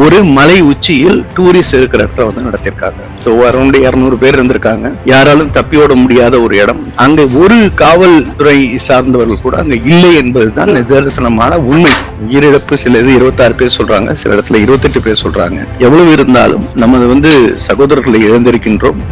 ஒரு மலை உச்சியில் டூரிஸ்ட் இருக்கிற இடத்துல வந்து நடத்திருக்காங்க ஸோ அரௌண்ட் இரநூறு பேர் இருந்திருக்காங்க. யாராலும் தப்பியோட முடியாத ஒரு இடம். அங்க ஒரு காவல்துறை சார்ந்தவர்கள் கூட அங்க இல்லை என்பதுதான் நிதர்சனமான உண்மை. உயிரிழப்பு சில இது இருபத்தாறு பேர் சொல்றாங்க சில இடத்துல இருபத்தெட்டு பேர் சொல்றாங்க. எவ்வளவு இருந்தாலும் நமது வந்து சகோதரர்களை இழந்திருக்கின்றோம்.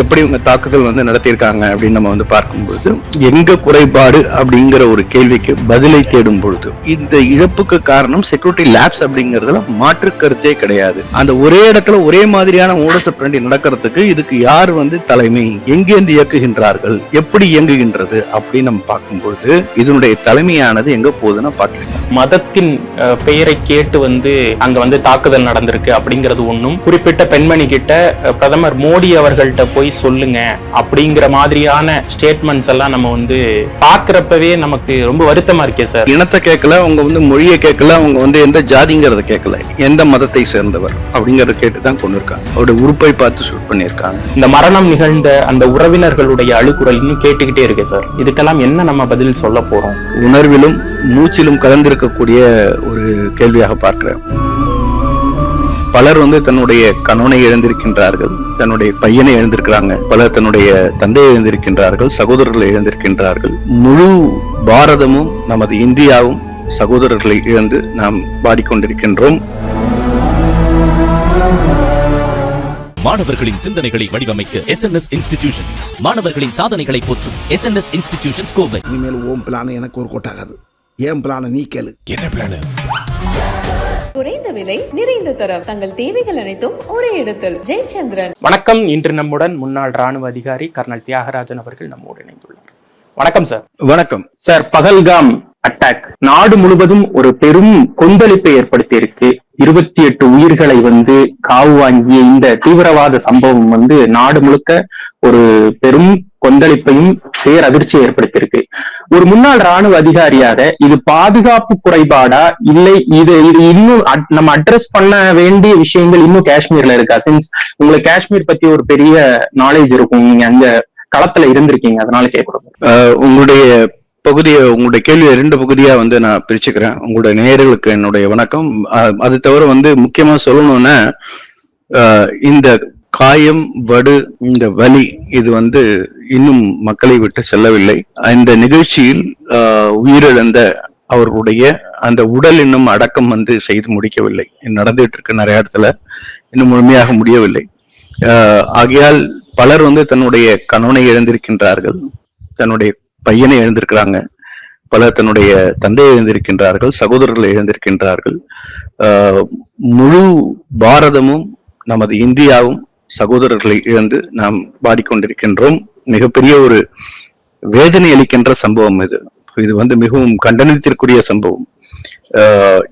எப்படி இவங்க தாக்குதல் வந்து நடத்தியிருக்காங்க அப்படின்னு நம்ம வந்து பார்க்கும்பொழுது எங்க குறைபாடு அப்படிங்கிற ஒரு கேள்விக்கு பதிலை தேடும் பொழுது இந்த இழப்புக்கு காரணம் செக்யூரிட்டி லேப்ஸ் அப்படிங்கிறதுல மாற்று கருத்தே கிடையாது. அந்த ஒரே இடத்துல ஒரே மாதிரியான ஓடச பிரண்டி நடக்கிறதுக்கு இதுக்கு யார் வந்து தலைமை எங்கேருந்து இயக்குகின்றார்கள் எப்படி இயங்குகின்றது அப்படின்னு நம்ம பார்க்கும்பொழுது இதனுடைய தலைமையானது எங்க போகுதுன்னா பாகிஸ்தான். மதத்தின் பெயரை கேட்டு வந்து அங்க வந்து தாக்குதல் நடந்திருக்கு அப்படிங்கிறது ஒன்றும் குறிப்பிட்ட பெண்மணி கிட்ட பிரதமர் மோடி அவர்கள்ட்ட போய் சொல்லுங்க அப்படிங்கிற மாதிரியான ஸ்டேட்மெண்ட்ஸ் எல்லாம் நம்ம வந்து பாக்குறப்பவே நமக்கு ரொம்ப வருத்தமா இருக்கே சார். இனத்தை கேட்கல அவங்க வந்து மொழியை கேட்கல அவங்க வந்து எந்த ஜாதிங்கிறத கேட்கல. எந்த மதத்தை சேர்ந்தவர் அப்படிங்கறத கேட்டு தான் கொண்டு இருக்காங்க அவருடைய உறுப்பை பார்த்து ஷூட் பண்ணியிருக்காங்க. இந்த மரணம் நிகழ்ந்த அந்த உறவினர்களுடைய அழுகுரல் இன்னும் கேட்டுக்கிட்டே இருக்கு சார். இதுக்கெல்லாம் என்ன நம்ம பதில் சொல்ல போறோம்? உணர்விலும் மூச்சிலும் கலந்திருக்கக்கூடிய ஒரு கேள்வியாக பார்க்கிறேன். பலர் வந்து தன்னுடைய கணவனை இழந்திருக்கின்றார்கள் தன்னுடைய பையனை இழந்திருக்கிறாங்க. பலர் தன்னுடைய தந்தையை இழந்திருக்கின்றார்கள் சகோதரர்களை இழந்திருக்கின்றார்கள். முழு பாரதமும் நமது இந்தியாவும் சகோதரர்களை இழந்து நாம் பாடிக்கொண்டிருக்கின்றோம் மாணவர்களின் சிந்தனைகளை வடிவமைக்க எஸ் என் எஸ் இன்ஸ்டிடியூஷன்ஸ் மாணவர்களின் சாதனைகளை போற்றும் S N S institutions Kovai. இனிமேல் ஓம் பிளான் எனக்கு ஒரு கொட்டாகாது ஏன் பிளான நீ கேளு. என்ன பிளான் குறைந்த விலை நிறைந்த தரம். தங்கள் தேவைகள் அனைத்தும் ஒரே இடத்தில். ஜெயச்சந்திரன். வணக்கம். இன்று நம்முடன் முன்னாள் ராணுவ அதிகாரி கர்னல் தியாகராஜன் அவர்கள் நம்மோடு இணைந்துள்ளார். வணக்கம் சார் வணக்கம். சார் பகல்காம் அட்டாக் நாடு முழுவதும் ஒரு பெரும் கொந்தளிப்பை ஏற்படுத்தி இருக்கு இருபத்தி எட்டு உயிர்களை வந்து காவு வாங்கிய இந்த தீவிரவாத சம்பவம் வந்து நாடு முழுக்க ஒரு பெரும் கொந்தளிப்பையும் பேரதிர்ச்சியை ஏற்படுத்தியிருக்கு. ஒரு முன்னாள் ராணுவ அதிகாரியாக இது பாதுகாப்பு குறைபாடா? இல்லை இது இது இன்னும் நம்ம அட்ரஸ் பண்ண வேண்டிய விஷயங்கள் இன்னும் காஷ்மீர்ல இருக்கா? சின்ஸ் உங்களுக்கு காஷ்மீர் பத்தி ஒரு பெரிய நாலேஜ் இருக்கும். நீங்க அங்க களத்துல இருந்திருக்கீங்க. அதனால கேக்குறோம். உங்களுடைய பகுதியை உங்களுடைய கேள்வியை ரெண்டு பகுதியா வந்து நான் பிரிச்சுக்கிறேன். உங்களுடைய நேயர்களுக்கு என்னுடைய வணக்கம். அஹ், அது தவிர வந்து முக்கியமா சொல்லணும்னா இந்த காயம் வடு இந்த வலி இது வந்து இன்னும் மக்களை விட்டு செல்லவில்லை. இந்த நிகழ்ச்சியில் உயிரிழந்த அவர்களுடைய அந்த உடல் இன்னும் அடக்கம் வந்து செய்து முடிக்கவில்லை. நடந்துட்டு இருக்க நிறைய இடத்துல இன்னும் முழுமையாக முடியவில்லை. ஆகையால் பலர் வந்து தன்னுடைய கணவனை இழந்திருக்கின்றார்கள் தன்னுடைய பையனை இழந்திருக்கிறாங்க பலர் தன்னுடைய தந்தையை இழந்திருக்கின்றார்கள் சகோதரர்களை இழந்திருக்கின்றார்கள். முழு பாரதமும் நமது இந்தியாவும் சகோதரர்களை இழந்து நாம் பாடிக்கொண்டிருக்கின்றோம். மிகப்பெரிய ஒரு வேதனை அளிக்கின்ற சம்பவம் இது. இது வந்து மிகவும் கண்டனத்திற்குரிய சம்பவம்.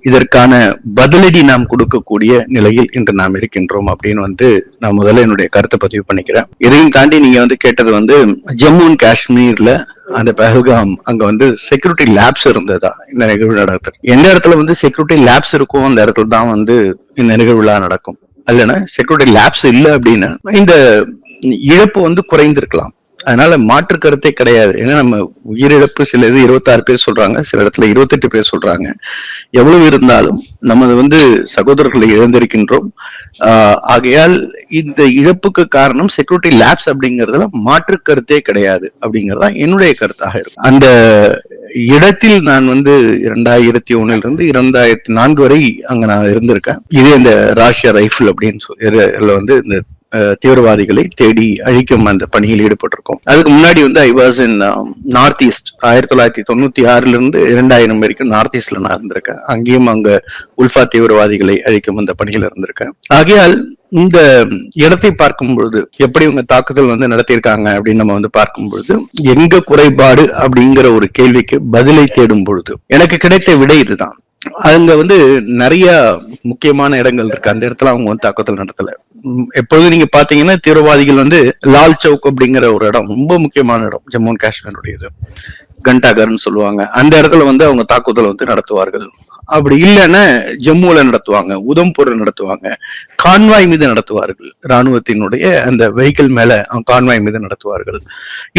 இதற்கான பதிலடி நாம் கொடுக்கக்கூடிய நிலையில் இன்று நாம் இருக்கின்றோம் அப்படின்னு வந்து நான் முதல்ல என்னுடைய கருத்தை பதிவு பண்ணிக்கிறேன். இதையும் தாண்டி நீங்க வந்து கேட்டது வந்து ஜம்மு அண்ட் காஷ்மீர்ல அந்த பஹல்காம் அங்க வந்து செக்யூரிட்டி லேப்ஸ் இருந்ததா இந்த நிகழ்வு நடக்குது. எந்த இடத்துல வந்து செக்யூரிட்டி லேப்ஸ் இருக்கும் அந்த இடத்துல தான் வந்து இந்த நிகழ்வுலா நடக்கும். அல்லனா செக்யூரிட்டி லேப்ஸ் இல்லை அப்படின்னா இந்த இழப்பு வந்து குறைந்திருக்கலாம். அதனால மாற்று கருத்தே கிடையாது. ஏன்னா நம்ம உயிரிழப்பு சில இது இருபத்தாறு பேர் சொல்றாங்க சில இடத்துல இருபத்தெட்டு பேர் சொல்றாங்க. எவ்வளவு இருந்தாலும் நமது வந்து சகோதரர்களை இழந்திருக்கின்றோம். ஆஹ் ஆகையால் இந்த இழப்புக்கு காரணம் செக்யூரிட்டி லேப்ஸ் அப்படிங்கிறதுல மாற்று கருத்தே கிடையாது அப்படிங்கறதா என்னுடைய கருத்தாக இருக்கும் அந்த இடத்தில் நான் வந்து இரண்டாயிரத்தி ஒண்ணுல இருந்து இரண்டாயிரத்தி நான்கு வரை அங்க நான் இருந்திருக்கேன். இதே இந்த ராஷ்ய ரைஃபிள் அப்படின்னு சொல்லி வந்து இந்த தீவிரவாதிகளை தேடி அழிக்கும் அந்த பணியில் ஈடுபட்டிருக்கோம். அதுக்கு முன்னாடி வந்து I was in north east ஆயிரத்தி தொள்ளாயிரத்தி தொண்ணூத்தி ஆறுல இருந்து இரண்டாயிரம் வரைக்கும் நார்த் ஈஸ்ட்ல நான் இருந்திருக்கேன். அங்கேயும் அங்க உல்ஃபா தீவிரவாதிகளை அழிக்கும் அந்த பணியில் இருந்திருக்கேன். ஆகையால் இந்த இடத்தை பார்க்கும் பொழுது எப்படி இவங்க தாக்குதல் வந்து நடத்தியிருக்காங்க அப்படின்னு நம்ம வந்து பார்க்கும் பொழுது எங்க குறைபாடு அப்படிங்கிற ஒரு கேள்விக்கு பதிலை தேடும் பொழுது எனக்கு கிடைத்த விடை இதுதான். அங்க வந்து நிறைய முக்கியமான இடங்கள் இருக்கு. அந்த இடத்துல அவங்க வந்து தாக்குதல் நடத்தல. எப்பொழுது நீங்க பாத்தீங்கன்னா தீவிரவாதிகள் வந்து லால் சவுக் அப்படிங்கிற ஒரு இடம் ரொம்ப முக்கியமான இடம் ஜம்மு அண்ட் காஷ்மீருடையது. கண்டாகர்னு சொல்லுவாங்க. அந்த இடத்துல வந்து அவங்க தாக்குதல் வந்து நடத்துவார்கள். அப்படி இல்லைன்னா ஜம்முல நடத்துவாங்க உதம்பூர்ல நடத்துவாங்க கான்வாய் மீது நடத்துவார்கள். ராணுவத்தினுடைய அந்த வெஹிக்கிள் மேல கான்வாய் மீது நடத்துவார்கள்.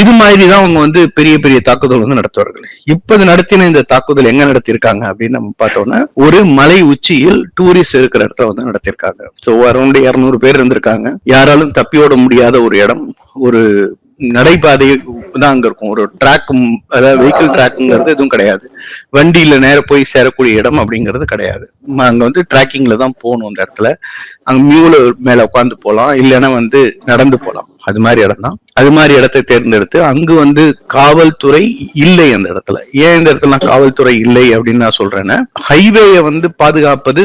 இது மாதிரி தான் அவங்க வந்து பெரிய பெரிய தாக்குதல் வந்து நடத்துவார்கள். இப்ப நடத்தின இந்த தாக்குதல் எங்க நடத்தியிருக்காங்க அப்படின்னு நம்ம பார்த்தோம்னா ஒரு மலை உச்சியில் டூரிஸ்ட் இருக்கிற இடத்துல வந்து நடத்தியிருக்காங்க. ஸோ அரௌண்ட் இருநூறு பேர் இருந்திருக்காங்க. யாராலும் தப்பியோட முடியாத ஒரு இடம் ஒரு நடைபாதை தான் அங்க இருக்கும். ஒரு ட்ராக் அதாவது வெஹிக்கிள் ட்ராக்குங்கிறது எதுவும் கிடையாது. வண்டியில நேர போய் சேரக்கூடிய இடம் அப்படிங்கிறது கிடையாது. அங்க வந்து ட்ராக்கிங்ல தான் போகணும் அந்த இடத்துல. அங்க மியூல மேல உட்காந்து போகலாம். இல்லைன்னா வந்து நடந்து போகலாம். அது மாதிரி இடம் தான் அது மாதிரி இடத்தை தேர்ந்தெடுத்து அங்கு வந்து காவல்துறை இல்லை அந்த இடத்துல. ஏன் இந்த இடத்துல நான் காவல்துறை இல்லை அப்படின்னு நான் சொல்றேன்னா ஹைவேயை வந்து பாதுகாப்பது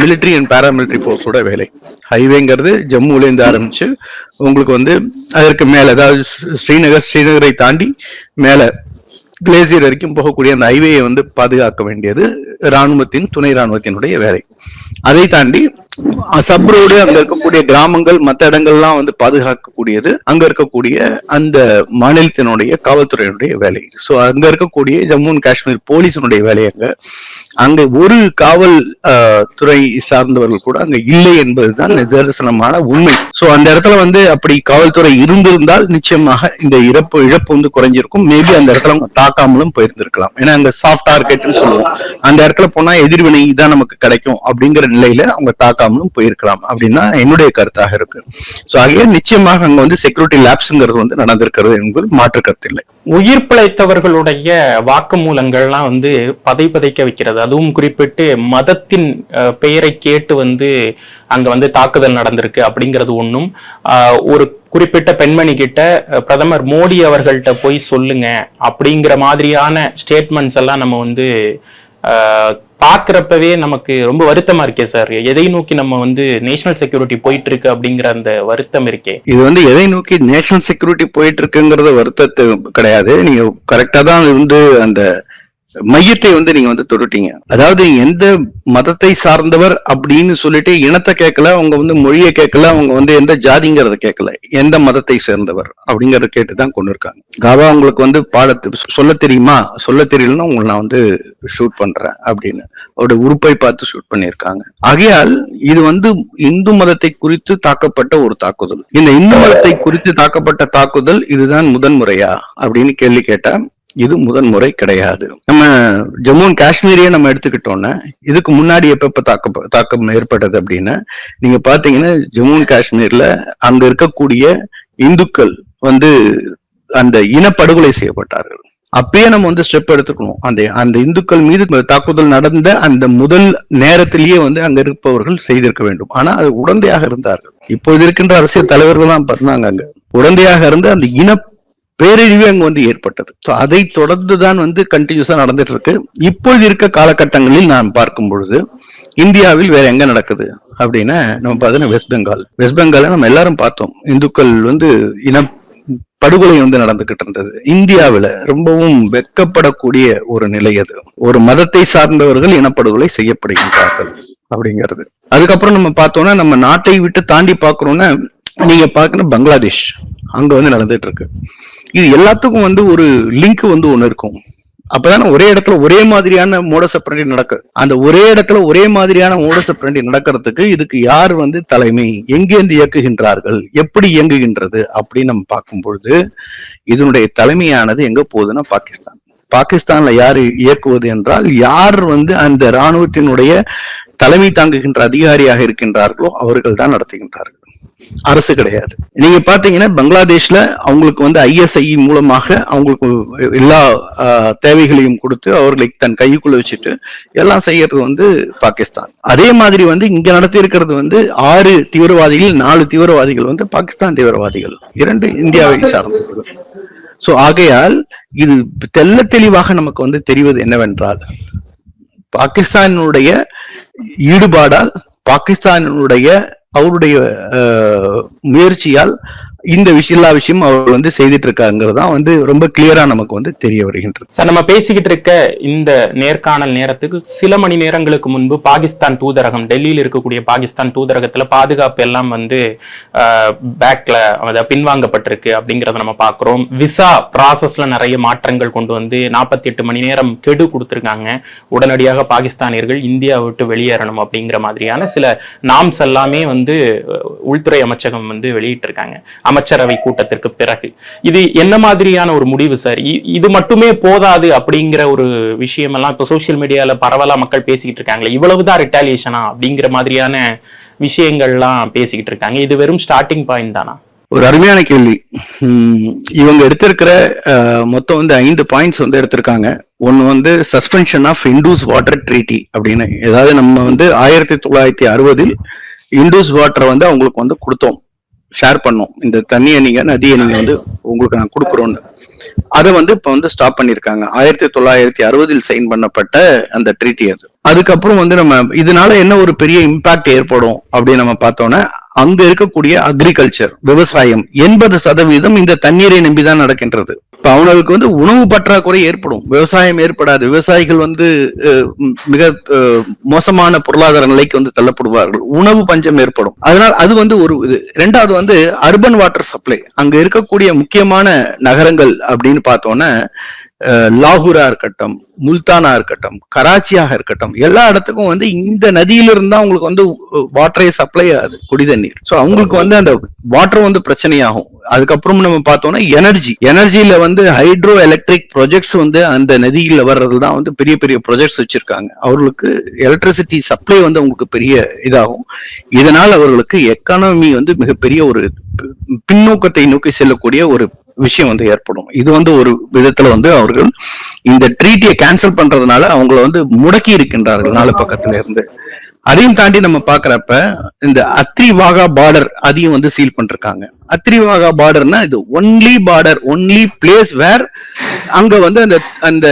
மிலிட்டரி அண்ட் பேராமிலிட்ரி ஃபோர்ஸோட வேலை. ஹைவேங்கிறது ஜம்முலேருந்து ஆரம்பிச்சு உங்களுக்கு வந்து அதற்கு மேலே அதாவது ஸ்ரீநகர் ஸ்ரீநகரை தாண்டி மேலே கிளேசியர் வரைக்கும் போகக்கூடிய அந்த ஹைவேயை வந்து பாதுகாக்க வேண்டியது ராணுவத்தின் துணை இராணுவத்தினுடைய வேலை. அதை தாண்டி சப் ரோடு அங்க இருக்கக்கூடிய கிராமங்கள் மத்த இடங்கள்லாம் வந்து பாதுகாக்கக்கூடியது. அங்க இருக்கக்கூடிய அந்த மாநிலத்தினுடைய காவல்துறையினுடைய வேலை. சோ அங்க இருக்கக்கூடிய ஜம்மு அண்ட் காஷ்மீர் போலீஸினுடைய வேலை அங்க. அங்க ஒரு காவல் துறை சார்ந்தவர்கள் கூட அங்க இல்லை என்பதுதான் நிதர்சனமான உண்மை. சோ அந்த இடத்துல வந்து அப்படி காவல்துறை இருந்திருந்தால் நிச்சயமாக இந்த இறப்பு இழப்பு வந்து குறைஞ்சிருக்கும். மேபி அந்த இடத்துல அவங்க தாக்காமலும் போயிருந்திருக்கலாம். ஏன்னா அங்க சாஃப்ட் டார்கெட்னு சொல்லுவோம். அந்த இடத்துல போனா எதிர்வினை தான் நமக்கு கிடைக்கும் அப்படிங்கிற நிலையில அவங்க தாக்காமலும் போயிருக்கலாம். அப்படின்னு தான் என்னுடைய கருத்தாக இருக்கு. சோ ஆகிய நிச்சயமாக அங்க வந்து செக்யூரிட்டி லேப்ஸ்ங்கிறது வந்து நடந்திருக்கிறது என்பது மாற்று கருத்து இல்லை உயிர் பிழைத்தவர்களுடைய வாக்குமூலங்கள்லாம் வந்து பதை பதைக்க வைக்கிறது. அதுவும் குறிப்பிட்டு மதத்தின் பெயரை கேட்டு வந்து அங்க வந்து தாக்குதல் நடந்திருக்கு அப்படிங்கிறது ஒன்றும் ஆஹ், ஒரு குறிப்பிட்ட பெண்மணி கிட்ட பிரதமர் மோடி அவர்கள்ட்ட போய் சொல்லுங்க அப்படிங்கிற மாதிரியான ஸ்டேட்மெண்ட்ஸ் எல்லாம் நம்ம வந்து ஆஹ், பார்க்குறப்பவே நமக்கு ரொம்ப வருத்தமா இருக்கே சார். எதை நோக்கி நம்ம வந்து நேஷனல் செக்யூரிட்டி போயிட்டு இருக்கு அப்படிங்கிற அந்த வருத்தம் இருக்கே. இது வந்து எதை நோக்கி நேஷனல் செக்யூரிட்டி போயிட்டு இருக்குங்கிறது வருத்தத்து கிடையாது. நீங்க கரெக்டா தான் வந்து அந்த மையத்தை வந்து நீங்க வந்து தொட்டுட்டீங்க. அதாவது எந்த மதத்தை சார்ந்தவர் அப்படின்னு சொல்லிட்டு இனத்தை கேட்கல அவங்க வந்து மொழியை கேட்கல அவங்க வந்து எந்த ஜாதிங்கிறத கேட்கல. எந்த மதத்தை சேர்ந்தவர் அப்படிங்கறத கேட்டுதான் கொண்டு இருக்காங்க காவா உங்களுக்கு வந்து பாடத்து சொல்ல தெரியுமா? சொல்ல தெரியலன்னா உங்களை நான் வந்து ஷூட் பண்றேன் அப்படின்னு. அவருடைய உறுப்பை பார்த்து ஷூட் பண்ணியிருக்காங்க. ஆகையால் இது வந்து இந்து மதத்தை குறித்து தாக்கப்பட்ட ஒரு தாக்குதல். இந்த இந்து மதத்தை குறித்து தாக்கப்பட்ட தாக்குதல் இதுதான் முதன்முறையா அப்படின்னு கேள்வி கேட்டா இது முதன்முறை கிடையாது. நம்ம ஜம்மு அண்ட் காஷ்மீரையே நம்ம எடுத்துக்கிட்டோம்னா இதுக்கு முன்னாடி எப்ப தாக்க தாக்கம் ஏற்பட்டது அப்படின்னா நீங்க பாத்தீங்கன்னா ஜம்மு அண்ட் காஷ்மீர்ல அங்க இருக்கக்கூடிய இந்துக்கள் வந்து அந்த இனப்படுகொலை செய்யப்பட்டார்கள். அப்பயே நம்ம வந்து ஸ்டெப் எடுத்துக்கணும். அந்த அந்த இந்துக்கள் மீது தாக்குதல் நடந்த அந்த முதல் நேரத்திலேயே வந்து அங்க இருப்பவர்கள் செய்திருக்க வேண்டும். ஆனா அது உடந்தையாக இருந்தார்கள். இப்போது இருக்கின்ற அரசியல் தலைவர்கள் தான் பண்ணாங்க அங்க. உடந்தையாக இருந்து அந்த இன பேரழிவு அங்கு வந்து ஏற்பட்டது. ஸோ அதை தொடர்ந்து தான் வந்து கண்டினியூஸா நடந்துட்டு இருக்கு இப்பொழுது இருக்க காலகட்டங்களில் நான் பார்க்கும் பொழுது இந்தியாவில் வேற எங்க நடக்குது? அப்படின்னா நம்ம பார்த்தீங்கன்னா வெஸ்ட் பெங்கால் வெஸ்ட் பெங்கால நம்ம எல்லாரும் பார்த்தோம். இந்துக்கள் வந்து இன படுகொலை வந்து நடந்துகிட்டு இருந்தது. இந்தியாவில ரொம்பவும் வெட்கப்படக்கூடிய ஒரு நிலை அது. ஒரு மதத்தை சார்ந்தவர்கள் இனப்படுகொலை செய்யப்படுகின்றார்கள் அப்படிங்கிறது. அதுக்கப்புறம் நம்ம பார்த்தோம்னா நம்ம நாட்டை விட்டு தாண்டி பாக்குறோம்னா நீங்க பாக்குற பங்களாதேஷ். அங்க வந்து நடந்துட்டு இருக்கு இது எல்லாத்துக்கும் வந்து ஒரு லிங்க் வந்து ஒண்ணு இருக்கும். அப்பதானே ஒரே இடத்துல ஒரே மாதிரியான மோடச நடக்கு. அந்த ஒரே இடத்துல ஒரே மாதிரியான மோடச நடக்கிறதுக்கு இதுக்கு யார் வந்து தலைமை? எங்கேருந்து இயக்குகின்றார்கள்? எப்படி இயங்குகின்றது? அப்படின்னு நம்ம பார்க்கும் பொழுது இதனுடைய தலைமையானது எங்க போகுதுன்னா பாகிஸ்தான். பாகிஸ்தான்ல யார் இயக்குவது என்றால் யார் வந்து அந்த ராணுவத்தினுடைய தலைமை தாங்குகின்ற அதிகாரியாக இருக்கின்றார்களோ அவர்கள் தான் நடத்துகின்றார்கள். அரசு கிடையாது. நீங்க பாத்தீங்கன்னா பங்களாதேஷ்ல அவங்களுக்கு வந்து ஐஎஸ்ஐ மூலமாக அவங்களுக்கு எல்லா தேவைகளையும் கொடுத்து அவர்களை தன் கைக்குள்ள வச்சுட்டு எல்லாம் செய்யறது வந்து பாகிஸ்தான். அதே மாதிரி வந்து இங்க நடத்தி இருக்கிறது வந்து ஆறு தீவிரவாதிகள் நாலு தீவிரவாதிகள் வந்து பாகிஸ்தான் தீவிரவாதிகள். இரண்டு இந்தியாவை சார்ந்தவர்கள் சோ ஆகையால் இது தெள்ள தெளிவாக நமக்கு வந்து தெரிவது என்னவென்றால் பாகிஸ்தானுடைய ஈடுபாடால் பாகிஸ்தானுடைய அவருடைய முயற்சியால் இந்த விஷயம் எல்லா விஷயம் அவர் வந்து செய்துட்டு இருக்காங்கிறது தான் வந்து ரொம்ப கிளியரா நமக்கு வந்து தெரிய வருகின்றது. சார் நம்ம பேசிக்கிட்டு இருக்க இந்த நேர்காணல் நேரத்துக்கு சில மணி நேரங்களுக்கு முன்பு பாகிஸ்தான் தூதரகம் டெல்லியில் இருக்கக்கூடிய பாகிஸ்தான் தூதரகத்துல பாதுகாப்பு எல்லாம் வந்து பேக்ல அதை பின்வாங்கப்பட்டிருக்கு அப்படிங்கறத நம்ம பார்க்குறோம். விசா ப்ராசஸ்ல நிறைய மாற்றங்கள் கொண்டு வந்து நாற்பத்தி எட்டு மணி நேரம் கெடு கொடுத்துருக்காங்க. உடனடியாக பாகிஸ்தானியர்கள் இந்தியா விட்டு வெளியேறணும் அப்படிங்கிற மாதிரியான சில நாம்ஸ் எல்லாமே வந்து உள்துறை அமைச்சகம் வந்து வெளியிட்டிருக்காங்க. அமைச்சரவை கூட்டத்திற்கு பிறகு. இது என்ன மாதிரியான ஒரு முடிவு சார் இ- இது மட்டுமே போதாது அப்படிங்கிற ஒரு விஷயமெல்லாம் இப்போ சோஷியல் மீடியால பரவலா மக்கள் பேசிக்கிட்டு இருக்காங்களே இவ்வளவுதான் ரிட்டாலியேஷனா அப்படிங்கிற மாதிரியான விஷயங்கள்லாம் பேசிக்கிட்டு இருக்காங்க. இது வெறும் ஸ்டார்டிங் பாயிண்ட் தானா? ஒரு அருமையான கேள்வி. இவங்க எடுத்திருக்கிற மொத்தம் வந்து ஐந்து பாயிண்ட்ஸ் வந்து எடுத்திருக்காங்க. ஒன்று வந்து suspension of Indus water treaty அப்படின்னு. ஏதாவது நம்ம வந்து ஆயிரத்தி தொள்ளாயிரத்தி அறுபதில் இண்டூஸ் வாட்டரை வந்து அவங்களுக்கு வந்து கொடுத்தோம். ஷேர் பண்ணோம். இந்த தண்ணியை நீங்க நதியை நீங்க வந்து உங்களுக்கு நான் கொடுக்குறோன்னு அதை வந்து இப்ப வந்து ஸ்டாப் பண்ணிருக்காங்க ஆயிரத்தி தொள்ளாயிரத்தி அறுபதில் சைன் பண்ணப்பட்ட அந்த ட்ரீட்டி அது. அதுக்கப்புறம் வந்து நம்ம இதனால என்ன ஒரு பெரிய இம்பாக்ட் ஏற்படும் அப்படின்னு நம்ம பார்த்தோம்னா அங்க இருக்கக்கூடிய அக்ரிகல்ச்சர் விவசாயம் எண்பது சதவீதம் இந்த தண்ணீரை நம்பிதான் நடக்கின்றது. இப்ப அவங்களுக்கு வந்து உணவு பற்றாக்குறை ஏற்படும். விவசாயம் ஏற்படாது. விவசாயிகள் வந்து மிக மோசமான பொருளாதார நிலைக்கு வந்து தள்ளப்படுவார்கள். உணவு பஞ்சம் ஏற்படும். அதனால் அது வந்து ஒரு இது. ரெண்டாவது வந்து அர்பன் வாட்டர் சப்ளை அங்க இருக்கக்கூடிய முக்கியமான நகரங்கள் அப்படின்னு பார்த்தோன்னா லாகூரா இருக்கட்டும் முல்தானா இருக்கட்டும் கராச்சியாக இருக்கட்டும் எல்லா இடத்துக்கும் வந்து இந்த நதியிலிருந்து தான் உங்களுக்கு வந்து வாட்டரே சப்ளை ஆகுது குடி தண்ணீர். ஸோ அவங்களுக்கு வந்து அந்த வாட்டர் வந்து பிரச்சனையாகும். அதுக்கப்புறம் நம்ம பார்த்தோம்னா எனர்ஜி எனர்ஜியில வந்து ஹைட்ரோ எலக்ட்ரிக் ப்ரொஜெக்ட்ஸ் வந்து அந்த நதியில வர்றது தான் வந்து பெரிய பெரிய ப்ராஜெக்ட்ஸ் வச்சிருக்காங்க. அவர்களுக்கு எலக்ட்ரிசிட்டி சப்ளை வந்து அவங்களுக்கு பெரிய இதாகும். இதனால் அவர்களுக்கு எக்கானமி வந்து மிகப்பெரிய ஒரு பின்னோக்கத்தை நோக்கி செல்லக்கூடிய ஒரு விஷயம் வந்து ஏற்படும். இது வந்து ஒரு விதத்துல வந்து அவர்கள் இந்த ட்ரீட்டியை கேன்சல் பண்றதுனால அவங்கள வந்து முடக்கி இருக்கின்றார்கள் நாலு பக்கத்துல இருந்து. அதையும் தாண்டி நம்ம பாக்குறப்ப இந்த அத்ரிவாகா பார்டர் அதையும் வந்து சீல் பண்ணிருக்காங்க. அத்ரிவாகா பார்டர்னா இது only border only place where அங்க வந்து அந்த அந்த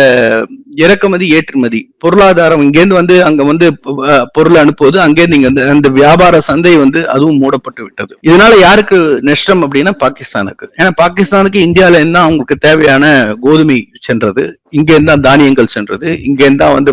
இறக்குமதி ஏற்றுமதி பொருளாதாரம் இங்கேருந்து வந்து அங்க வந்து பொருள் அனுப்புவது அங்கேருந்து இங்க அந்த வியாபார சந்தை வந்து அதுவும் மூடப்பட்டு விட்டது. இதனால யாருக்கு நஷ்டம் அப்படின்னா பாகிஸ்தானுக்கு. ஏன்னா பாகிஸ்தானுக்கு இந்தியால இருந்தா அவங்களுக்கு தேவையான கோதுமை சென்றது இங்க இருந்தா தானியங்கள் சென்றது இங்க இருந்தா வந்து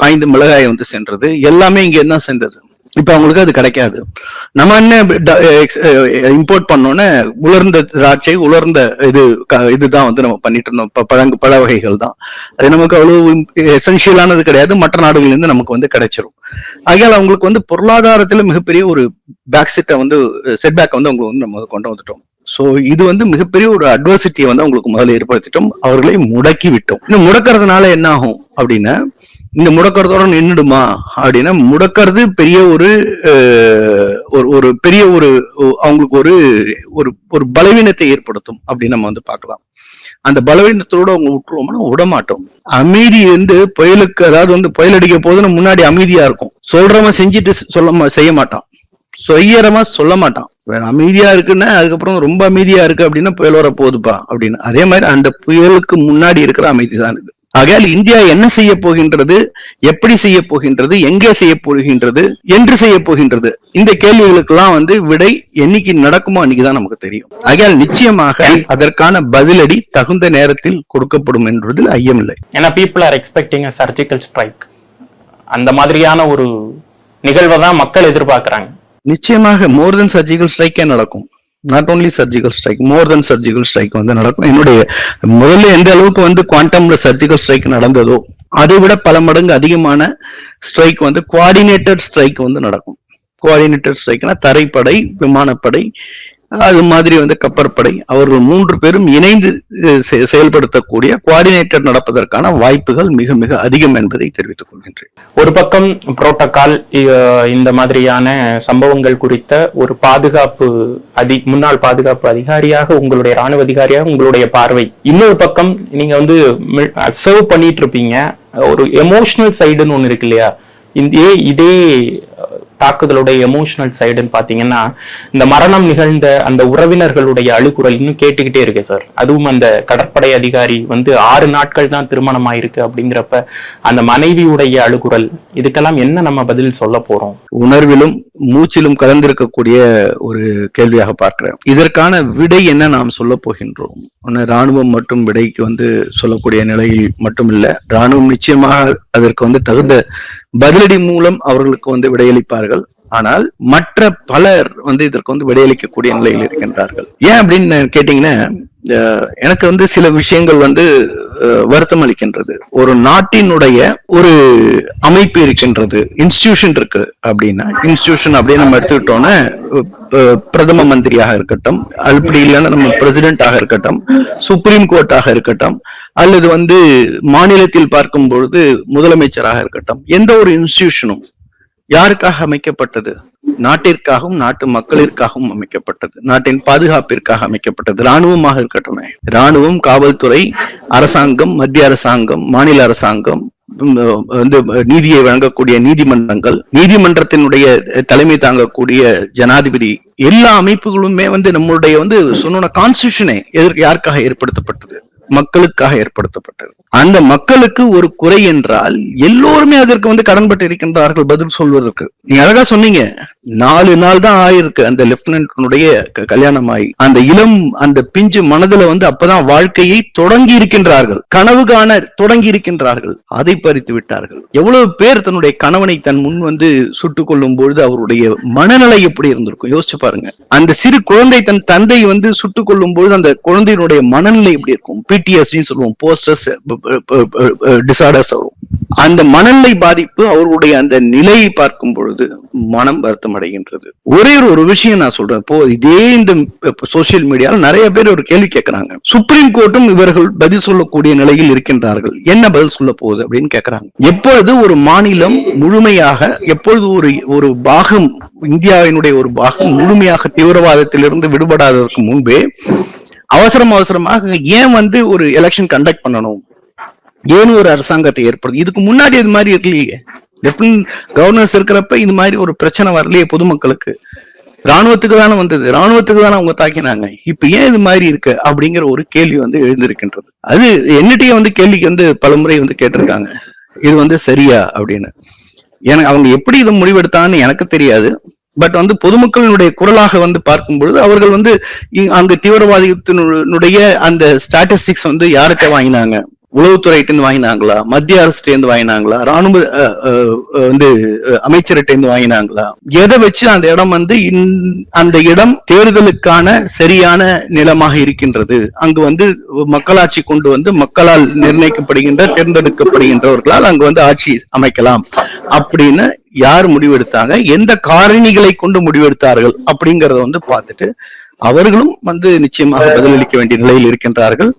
காய்ந்த மிளகாய் வந்து சென்றது எல்லாமே இங்க இருந்தா சென்றது. இப்ப அவங்களுக்கு அது கிடைக்காது. நம்ம என்ன இம்போர்ட் பண்ணோன்னே உலர்ந்த திராட்சை உலர்ந்த இது க- இதுதான் வந்து நம்ம பண்ணிட்டு இருந்தோம். ப- பழங்கு பழ வகைகள் தான். அது நமக்கு அவ்வளவு எசென்ஷியலானது கிடையாது. மற்ற நாடுகள்லேருந்து நமக்கு வந்து கிடைச்சிரும். ஆகையால் அவங்களுக்கு வந்து பொருளாதாரத்துல மிகப்பெரிய ஒரு பேக் செட்டை வந்து செட்பேக் வந்து அவங்க வந்து நம்ம கொண்டு வந்துட்டோம். ஸோ இது வந்து மிகப்பெரிய ஒரு அட்வர்சிட்டியை வந்து அவங்களுக்கு முதல்ல ஏற்படுத்திட்டோம். அவர்களை முடக்கி விட்டோம். இந்த முடக்கிறதுனால என்ன ஆகும் அப்படின்னா இந்த முடக்கிறதோட நின்றுடுமா அப்படின்னா முடக்கிறது பெரிய ஒரு ஒரு ஒரு பெரிய ஒரு அவங்களுக்கு ஒரு ஒரு ஒரு பலவீனத்தை ஏற்படுத்தும். அப்படின்னு நம்ம வந்து பார்க்கலாம். அந்த பலவீனத்தோட அவங்க விட்டுருவோம்னா விடமாட்டோம். அமைதி வந்து புயலுக்கு அதாவது வந்து புயல் அடிக்க போதுன்னு முன்னாடி அமைதியா இருக்கும். சொல்றவன் செஞ்சுட்டு சொல்ல செய்ய மாட்டான். செய்யறமா சொல்ல மாட்டான். வேற அமைதியா இருக்குன்னா அதுக்கப்புறம் ரொம்ப அமைதியா இருக்கு அப்படின்னா புயல் வர போகுதுப்பா அப்படின்னு. அதே மாதிரி அந்த புயலுக்கு முன்னாடி இருக்கிற அமைதி தான் இருக்கு ஆகையால் இந்தியா என்ன செய்ய போகின்றது? எப்படி செய்ய போகின்றது? எங்கே செய்ய போகின்றது? என்று செய்ய போகின்றது. இந்த கேள்விகளுக்கெல்லாம் வந்து விடை என்னைக்கு நடக்குமோ அன்னைக்குதான் நமக்கு தெரியும். ஆகையால் நிச்சயமாக அதற்கான பதிலடி தகுந்த நேரத்தில் கொடுக்கப்படும் என்பதில் ஐயமில்லை. ஏன்னா people are expecting surgical strike அந்த மாதிரியான ஒரு நிகழ்வை தான் மக்கள் எதிர்பார்க்கறாங்க. நிச்சயமாக மோர் தென் சர்ஜிக்கல் ஸ்ட்ரைக்கே நடக்கும். Not only surgical strike more then surgical strike வந்து நடக்கும். என்னுடைய முதல்ல எந்த அளவுக்கு வந்து குவாண்டம்ல சர்ஜிக்கல் ஸ்ட்ரைக் நடந்ததோ அதை விட பல மடங்கு அதிகமான ஸ்ட்ரைக் வந்து குவாடினேட்டட் ஸ்ட்ரைக் வந்து நடக்கும். குவாடினேட்டட் ஸ்ட்ரைக்னா தரைப்படை விமானப்படை அது மாதிரி வந்து கப்பற்படை அவர்கள் மூன்று பேரும் இணைந்து செயல்படுத்தக்கூடிய குவாடினேட்டர் நடப்பதற்கான வாய்ப்புகள் மிக மிக அதிகம் என்பதை தெரிவித்துக் கொள்கின்றேன். ஒரு பக்கம் புரோட்டோகால் இந்த மாதிரியான சம்பவங்கள் குறித்த ஒரு பாதுகாப்பு அதி முன்னாள் பாதுகாப்பு அதிகாரியாக உங்களுடைய ராணுவ அதிகாரியாக உங்களுடைய பார்வை. இன்னொரு பக்கம் நீங்க வந்து சர்வ் பண்ணிட்டு இருப்பீங்க. ஒரு எமோஷனல் சைடுன்னு ஒன்று இருக்கு இல்லையா? இதே இதே தாக்குதலுடைய எமோஷனல் சைடுன்னு பார்த்தீங்கன்னா இந்த மரணம் நிகழ்ந்த அந்த உறவினர்களுடைய அழுகுரல் இன்னும் கேட்டுக்கிட்டே இருக்கு சார் அதுவும் அந்த கடற்படை அதிகாரி வந்து ஆறு நாட்கள் தான் திருமணம் ஆயிருக்கு அப்படிங்கிறப்ப அந்த மனைவியுடைய அழுகுரல் இதுக்கெல்லாம் என்ன நம்ம பதில் சொல்ல போறோம்? உணர்விலும் மூச்சிலும் கலந்திருக்கக்கூடிய ஒரு கேள்வியாக பார்க்கிறேன். இதற்கான விடை என்ன நாம் சொல்ல போகின்றோம்? ஒண்ணு ராணுவம் மட்டும் விடைக்கு வந்து சொல்லக்கூடிய நிலையில் மட்டும் இல்ல ராணுவம் நிச்சயமாக அதற்கு வந்து தகுந்த பதிலடி மூலம் அவர்களுக்கு வந்து விடையளிப்பார்கள். ஆனால் மற்ற பலர் வந்து இதற்கு வந்து விடையளிக்கக்கூடிய நிலையில் இருக்கின்றார்கள். ஏன் அப்படின்னு கேட்டீங்கன்னா எனக்கு வந்து சில விஷயங்கள் வந்து வருத்தம் அளிக்கின்றது. ஒரு நாட்டினுடைய ஒரு அமைப்பு இருக்கின்றது இன்ஸ்டிடியூஷன் இருக்கு அப்படின்னா இன்ஸ்டிடியூஷன் அப்படின்னு நம்ம எடுத்துக்கிட்டோம்னா பிரதம மந்திரியாக இருக்கட்டும் அப்படி இல்லைன்னா நம்ம பிரசிடென்டாக இருக்கட்டும் சுப்ரீம் கோர்ட்டாக இருக்கட்டும் அல்லது வந்து மாநிலத்தில் பார்க்கும் பொழுது முதலமைச்சராக இருக்கட்டும் எந்த ஒரு இன்ஸ்டிடியூஷனும் யாருக்காக அமைக்கப்பட்டது? நாட்டிற்காகவும் நாட்டு மக்களிற்காகவும் அமைக்கப்பட்டது. நாட்டின் பாதுகாப்பிற்காக அமைக்கப்பட்டது. ராணுவமாக இருக்கட்டும். ராணுவம் காவல்துறை அரசாங்கம் மத்திய அரசாங்கம் மாநில அரசாங்கம் வந்து நீதியை வழங்கக்கூடிய நீதிமன்றங்கள் நீதிமன்றத்தினுடைய தலைமை தாங்கக்கூடிய ஜனாதிபதி எல்லா அமைப்புகளுமே வந்து நம்மளுடைய வந்து சொன்ன கான்ஸ்டியூஷனே எதற்கு யாருக்காக ஏற்படுத்தப்பட்டது? மக்களுக்காக ஏற்படுத்தப்பட்டது. அந்த மக்களுக்கு ஒரு குறை என்றால் எல்லோருமே அதற்கு வந்து கடன்பட்டு இருக்கின்றார்கள் பதில் சொல்வதற்கு. நீ அழகா சொன்னீங்க. நாலு நாள் தான் ஆயிருக்கு அந்த லெப்டினன்ட்னுடைய கல்யாணம் ஆகி அந்த இளம் அந்த பிஞ்சு மனதுல வந்து அப்பதான் வாழ்க்கையை தொடங்கி இருக்கின்றார்கள். கனவு காண தொடங்கி இருக்கின்றார்கள். அதை பறித்து விட்டார்கள். எவ்வளவு பேர் தன்னுடைய கணவனை தன் முன் வந்து சுட்டுக் கொள்ளும் பொழுது அவருடைய மனநிலை எப்படி இருந்திருக்கும்? யோசிச்சு பாருங்க. அந்த சிறு குழந்தை தன் தந்தை வந்து சுட்டுக் கொள்ளும் பொழுது அந்த குழந்தையினுடைய மனநிலை எப்படி இருக்கும்? பிடிஎஸ்டின்னு சொல்லுவோம். போஸ்டர்ஸ் டிசார்டர்ஸ் வரும். அந்த மனநிலை பாதிப்பு அவர்களுடைய அந்த நிலையை பார்க்கும் பொழுது மனம் வருத்தம் அடைகின்றது ஒரே ஒரு- ஒரு விஷயம் நான் சொல்றேன். இப்போ இதே இந்த சோசியல் மீடியால நிறைய பேர் ஒரு கேள்வி கேட்கறாங்க சுப்ரீம் கோர்ட்டும் இவர்கள் பதில் சொல்லக்கூடிய நிலையில் இருக்கின்றார்கள். என்ன பதில் சொல்ல போகுது அப்படின்னு கேட்கறாங்க எப்பொழுது ஒரு மாநிலம் முழுமையாக எப்பொழுது ஒரு ஒரு பாகம் இந்தியாவினுடைய ஒரு பாகம் முழுமையாக தீவிரவாதத்திலிருந்து விடுபடாததற்கு முன்பே அவசரம் அவசரமாக ஏன் வந்து ஒரு எலெக்ஷன் கண்டக்ட் பண்ணணும்? ஏன் ஒரு அரசாங்கத்தை ஏற்படுது. இதுக்கு முன்னாடி இது மாதிரி இருக்கலையே. லெப்டினன்ட் கவர்னர்ஸ் இருக்கிறப்ப இது மாதிரி ஒரு பிரச்சனை வரலையே பொதுமக்களுக்கு. ராணுவத்துக்கு தானே வந்தது. ராணுவத்துக்கு தானே அவங்க தாக்கினாங்க. இப்ப ஏன் இது மாதிரி இருக்கு அப்படிங்கிற ஒரு கேள்வி வந்து எழுந்திருக்கின்றது. அது என்னட்டையே வந்து கேள்விக்கு வந்து பலமுறை வந்து கேட்டிருக்காங்க. இது வந்து சரியா அப்படின்னு. எனக்கு அவங்க எப்படி இதை முடிவெடுத்தான்னு எனக்கு தெரியாது. பட் வந்து பொதுமக்களினுடைய குரலாக வந்து பார்க்கும் பொழுது அவர்கள் வந்து இ- அங்க தீவிரவாதத்தினுடைய அந்த ஸ்டாட்டிஸ்டிக்ஸ் வந்து யார்கிட்ட வாங்கினாங்க? உளவுத்துறைகிட்ட இருந்து வாங்கினாங்களா? மத்திய அரசு இருந்து வாங்கினாங்களா? ராணுவ வந்து அஹ், அமைச்சர்கிட்ட இருந்து வாங்கினாங்களா? எதை வச்சு அந்த இடம் வந்து அந்த இடம் தேர்தலுக்கான சரியான நிலமாக இருக்கின்றது? அங்கு வந்து மக்களாட்சி கொண்டு வந்து மக்களால் நிர்ணயிக்கப்படுகின்ற தேர்ந்தெடுக்கப்படுகின்றவர்களால் அங்கு வந்து ஆட்சி அமைக்கலாம். அப்படின்னு யார் முடிவெடுத்தாங்க? எந்த காரணிகளை கொண்டு முடிவெடுத்தார்கள்? அப்படிங்கறத வந்து பார்த்துட்டு அவர்களும் வந்து நிச்சயமாக பதிலளிக்க வேண்டிய நிலையில் இருக்கின்றார்கள்.